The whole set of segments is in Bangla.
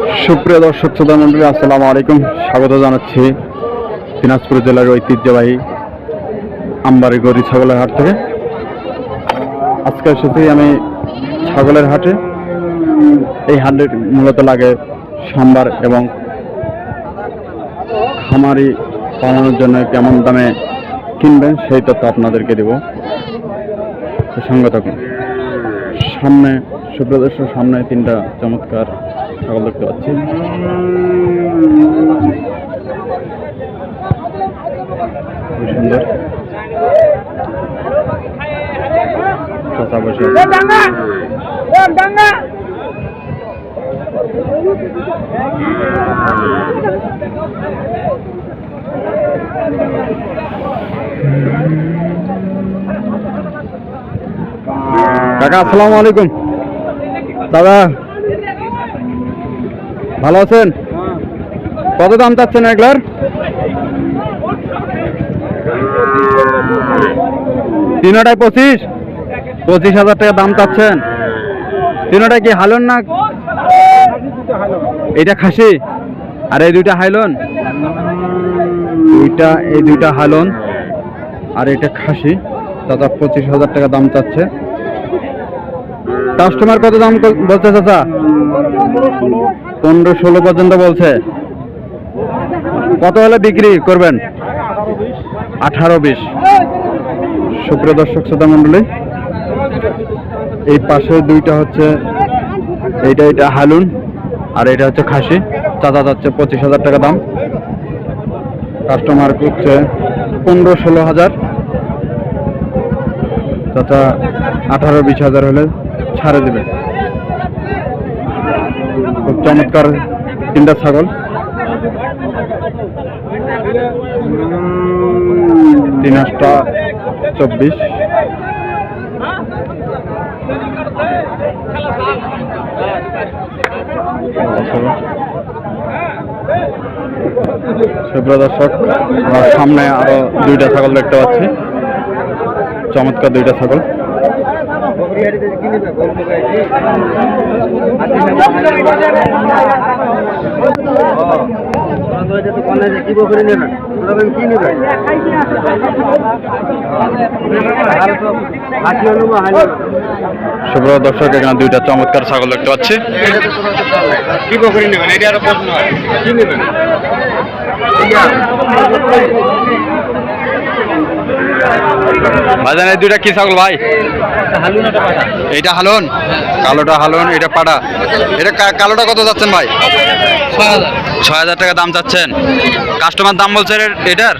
সুপ্রিয় দর্শক শ্রোতা মন্ডলী আসসালামু আলাইকুম। স্বাগত জানাচ্ছি দিনাজপুর জেলার ঐতিহ্যবাহী আমবাড়ি গরি ছাগলের হাট থেকে। আজকে এসেছি আমি ছাগলের হাটে। এই হাটে মূলত লাগে সাম্বার এবং খামারি পালানোর জন্য কেমন দামে কিনবেন সেই তথ্য আপনাদেরকে দেব। সঙ্গে থাকুন। সামনে সুপ্রদর্শন সামনে তিনটা চমৎকার ছাগল দেখতে পাচ্ছি। কাকা আসসালামু আলাইকুম। দাদা ভালো আছেন? কত দাম চাচ্ছেন এগুলার? তিনটায় পঁচিশ? পঁচিশ হাজার টাকা দাম চাচ্ছেন। তিনটায় কি হালন না এটা খাসি? আর এই দুইটা হাইলন? দুইটা এই দুইটা হালন। আর এটা খাসি। দাদা পঁচিশ হাজার টাকা দাম চাচ্ছে। কাস্টমার কত দাম বলছে চাচা? পনেরো ষোলো পর্যন্ত বলছে। কত হলে বিক্রি করবেন? আঠারো বিশ। সুপ্রিয় দর্শক, শ্রোতা মণ্ডলী, এই পাশে দুইটা হচ্ছে, এইটা এটা হালুন, আর এটা হচ্ছে খাসি। চাচা যাচ্ছে পঁচিশ হাজার টাকা দাম। কাস্টমার হচ্ছে পনেরো ষোলো হাজার। চাচা, আঠারো বিশ হাজার হলে ছাড়ে দেবে। চমৎকার তিনটা ছাগল। তিন আটটা চব্বিশ। সুপ্রিয় দর্শক, আমার সামনে আরও দুইটা ছাগল দেখতে পাচ্ছি। চমৎকার দুইটা ছাগল। সুপ্রিয় দর্শক, এখানে দুইটা চমৎকার ছাগল দেখতে পাচ্ছি। কি বকরি নেবেন? এটা আরও প্রশ্ন কি নেবেন? ভাইজান এই দুইটা কি ছাগল ভাই? এইটা হালন কালোটা হালন এটা পাড়া এটা কালোটা কত যাচ্ছেন ভাই? ছয় হাজার। টাকা দাম চাচ্ছেন। কাস্টমার দাম বলছে এটার?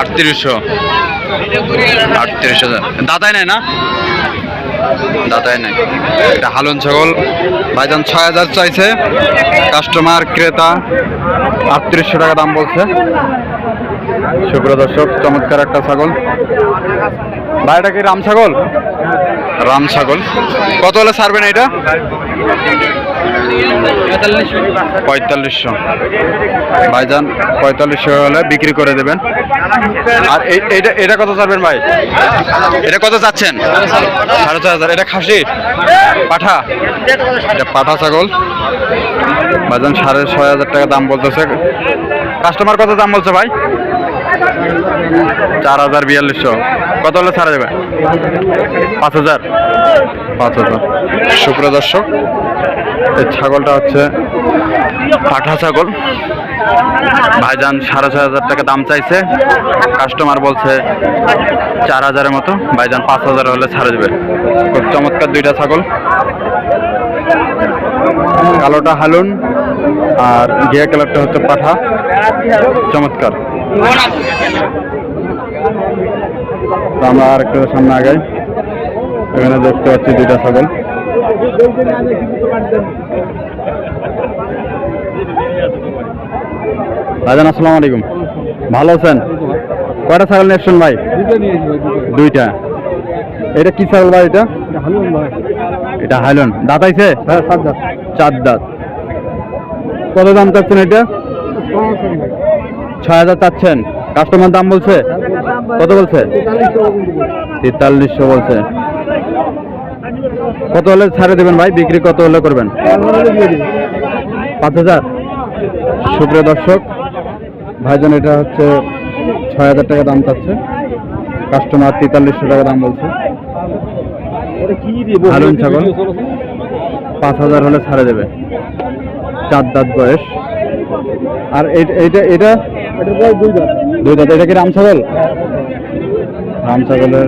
আটত্রিশশো। আটত্রিশ হাজার। দাদাই নাই না? দাদাই নাই এটা হালন ছাগল। ভাইজান ছয় হাজার চাইছে। কাস্টমার ক্রেতা আটত্রিশশো টাকা দাম বলছে। সুপ্রিয় দর্শক, চমৎকার একটা ছাগল। ভাই এটা কি রাম ছাগল? রাম ছাগল। কত হলে ছাড়বেন এটা? পঁয়তাল্লিশশো। ভাইজান, পঁয়তাল্লিশশো হলে বিক্রি করে দেবেন। আর এইটা, এটা কত ছাড়বেন ভাই? এটা কত চাচ্ছেন? সাড়ে ছয় হাজার। এটা খাসি? পাঠা? এটা পাঠা ছাগল। ভাইজান, সাড়ে ছয় হাজার টাকা দাম বলতেছে। কাস্টমার কত দাম বলছে ভাই? চার হাজার বিয়াল্লিশশো। কত হলে ছাড়া যাবে? পাঁচ হাজার। পাঁচ হাজার। শুক্র দর্শক, এই ছাগলটা হচ্ছে পাঠা ছাগল। ভাইজান সাড়ে ছয় হাজার টাকা দাম চাইছে। কাস্টমার বলছে চার হাজারের মতো। ভাইজান পাঁচ হাজার হলে ছাড়ে দেবে খুব চমৎকার দুইটা ছাগল। কালোটা হালুন আর ঘিয়া কালারটা হচ্ছে পাঠা। চমৎকার। আমরা আর একটু সামনে আগাই। এখানে দেখতে পাচ্ছি দুইটা ছাগল। রাজান আসসালামু আলাইকুম। ভালো আছেন? কয়টা ছাগল নিয়ে ভাই? দুইটা এটা কি ছাগল ভাই এটা? এটা হাইলন দাঁত আইছে? চার দাঁত। কত দাম চাচ্ছেন এটা? ছয় হাজার চাচ্ছেন। কাস্টমার দাম বলছে? কত বলছে? তেতাল্লিশশো বলছে। কত হলে ছাড়ে দেবেন ভাই? বিক্রি কত হলে করবেন? পাঁচ হাজার। সুপ্রিয় দর্শক, ভাইজান, এটা হচ্ছে ছয় হাজার টাকা দাম চাচ্ছে। কাস্টমার তেতাল্লিশশো টাকা দাম বলছে। হালুন ছাগল, পাঁচ হাজার হলে ছাড়ে দেবে। চার দাঁত বয়স। আর এইটা এটা দুই দাঁত। এটা কি রাম ছাগল? রাম ছাগলের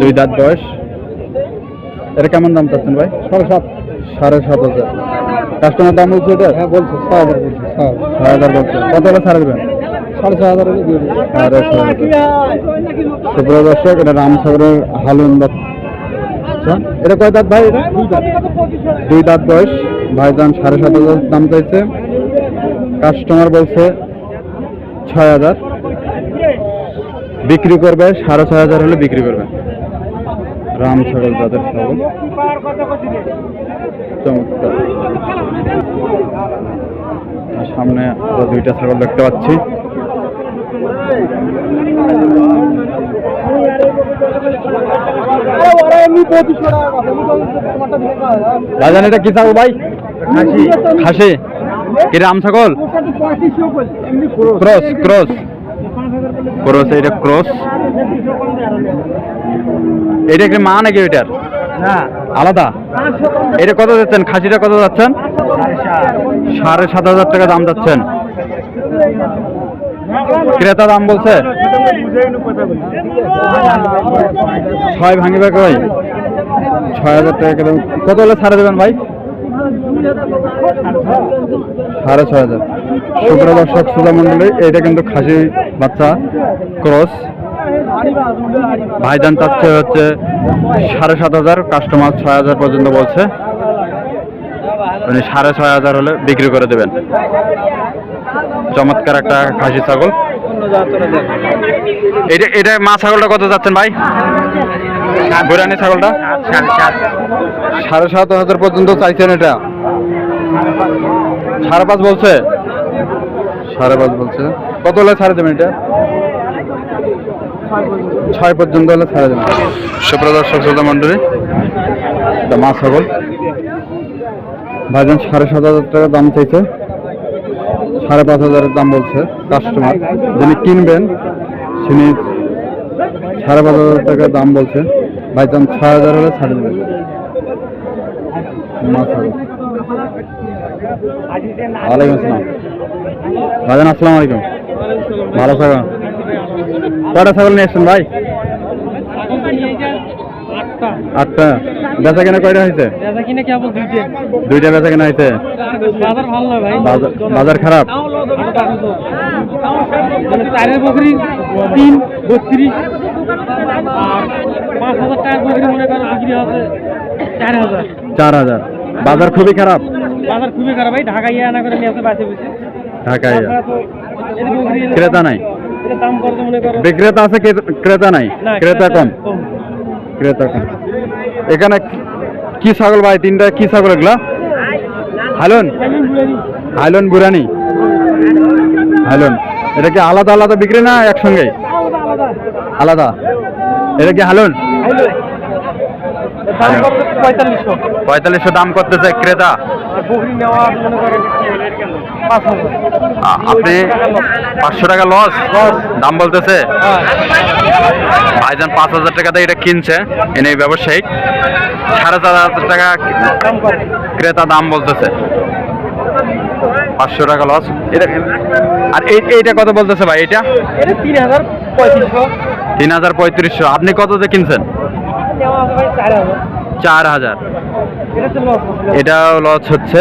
দুই দাঁত বয়স। এটা কেমন দাম চাচ্ছেন ভাই? সাড়ে সাত। সাড়ে সাত হাজার। কাস্টমার দাম বলছে এটা? হ্যাঁ বলছে ছয় হাজার বলছে ছয় হাজার। বলছে। কত হলে ছাড়ে দেবেন? সাড়ে ছয় হাজার হলে দিয়ে দেবেন সাড়ে ছয় হাজার। সুপ্রিয় দর্শক এটা রাম ছাগলের হালুন বাচ্চা এটা কয় দাঁত ভাই? এটা দুই দাঁত বয়স। ভাইজান সাড়ে সাত হাজার দাম চাইছে। কাস্টমার বলছে ছয় হাজার। বিক্রি করবে, সাড়ে ছয় হাজার হলে বিক্রি করবে। রাম ছাগল তাদের ছাগল। চমৎকার। সামনে আরও দুইটা ছাগল দেখতে পাচ্ছি। ভাইজান এটা কি ছাগল ভাই? খাসি। কি রাম ছাগল? Cross cross. ক্রস এটা ক্রস। এটা কি মা নাকি এটার আলাদা? এটা কত যাচ্ছেন? খাসিটা কত যাচ্ছেন? সাড়ে সাত হাজার টাকা দাম যাচ্ছেন। ক্রেতা দাম বলছে? ছয় ভাঙিবে কই? ছয় হাজার টাকা কত হলে ছাড়ে দেবেন ভাই? সাড়ে ছয় হাজার। সুপ্রিয় দর্শক মন্ডলী এটা কিন্তু খাসি বাচ্চা ক্রস। ভাইজান চাচ্ছে হচ্ছে সাড়ে সাত হাজার, কাস্টমার ছয় হাজার পর্যন্ত বলছে। মানে সাড়ে ছয় হাজার হলে বিক্রি করে দেবেন। চমৎকার একটা খাসি ছাগল। এটা এটা মা ছাগলটা কত যাচ্ছেন ভাই? বুরানি ছাগলটা? সাড়ে সাত হাজার পর্যন্ত চাইছেন এটা। সাড়ে পাঁচ বলছে? সাড়ে পাঁচ বলছে। কত হলে ছাড়ে দেবেন এটা? ছয় পর্যন্ত। হলে ছাড়ে দেবেন। সুপ্রদর্শক শ্রোতা মন্ডলী এটা মা ছাগল। ভাইজান সাড়ে সাত হাজার টাকা দাম চাইছে। সাড়ে পাঁচ হাজারের দাম বলছে কাস্টমার যিনি কিনবেন তিনি সাড়ে পাঁচ হাজার টাকা দাম বলছে। ভাইজান ছয় হাজার হলে ছাড়ে দেবেন। মা ছাগল। ওয়ালাইকুম আসসালাম। ভাইজান আসসালামু আলাইকুম। ভালো থাকুন কটা ছাগল নিয়ে এসছেন ভাই? আটটা। বেচা কেনা কয়টা হয়েছে? দুইটে বেচা কেনা হয়েছে। বাজার খারাপ? চারের বকরি তিন বত্রিশ আর পাঁচ হাজার টাকার বকরি মনে করো বিক্রি হচ্ছে চার হাজার। চার হাজার। বাজার খুবই খারাপ? বাজার খুবই খারাপ। ভাই ঢাকা ইয়ে করে নিয়ে আসে বাসে এনে- ক্রেতা নাই? দাম করতে মনে করো বিক্রেতা আছে ক্রেতা নাই? ক্রেতা কম? ক্রেতা কম। এখানে কি ছাগল ভাই? তিনটা কি ছাগল এগুলা? হালন? হাইলন বুরানি হাইলন এটা কি আলাদা আলাদা বিক্রি না একসঙ্গে আলাদা এটা কি হালন? পঁয়তাল্লিশশো। দাম করতেছে ক্রেতা। আর বকরি নেওয়া করো পাঁচ হাজার। আ- আপনি পাঁচশো টাকা লস? দাম বলতেছে? ভাইজান পাঁচ হাজার টাকাতে এটা কিনছে এনে ব্যবসায়িক। সাড়ে চার হাজার টাকা ক্রেতা দাম বলতেছে। পাঁচশো টাকা লস। এটা আর এই এইটা কত বলতেছে ভাই এটা তিন হাজার পঁয়ত্রিশশো। তিন হাজার পঁয়ত্রিশশো। আপনি কিনছেন নেওয়া আছে ভাই চার হাজার। এটা লস এটাও লস হচ্ছে।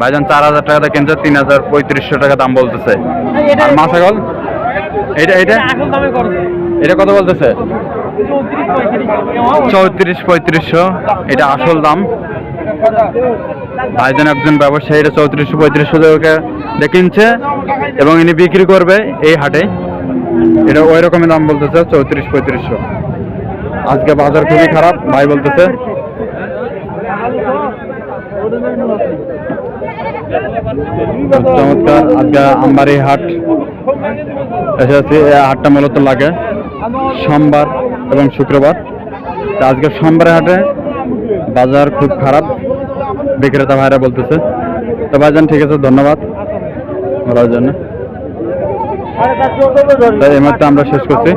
ভাইজান চার হাজার টাকাতে কিনছে তিন হাজার পঁয়ত্রিশশো টাকা দাম বলতেছে। আর মাছাগল এটা এটা? এটা কত বলতেছে? চৌত্রিশ পঁয়ত্রিশশো। এটা আসল দাম। ভাইজান একজন ব্যবসায়ী এটা চৌত্রিশশো পঁয়ত্রিশশো টাকা কিনছে এবং ইনি বিক্রি করবে এই হাটে। এটা ওই রকমই দাম বলতেছে চৌত্রিশ পঁয়ত্রিশশো। আজকে বাজার খুবই খারাপ, ভাই বলতেছে। চমৎকার, আজকে হাট এসেছি এই হাটটা মূলত লাগে সোমবার এবং শুক্রবার। আজকে সোমবারের হাটে বাজার খুব খারাপ, বিক্রেতা ভাইরা বলতেছে। তো ভাইজান, ঠিক আছে, ধন্যবাদ। বলার জন্য তো এই মাত্র আমরা শেষ করছি।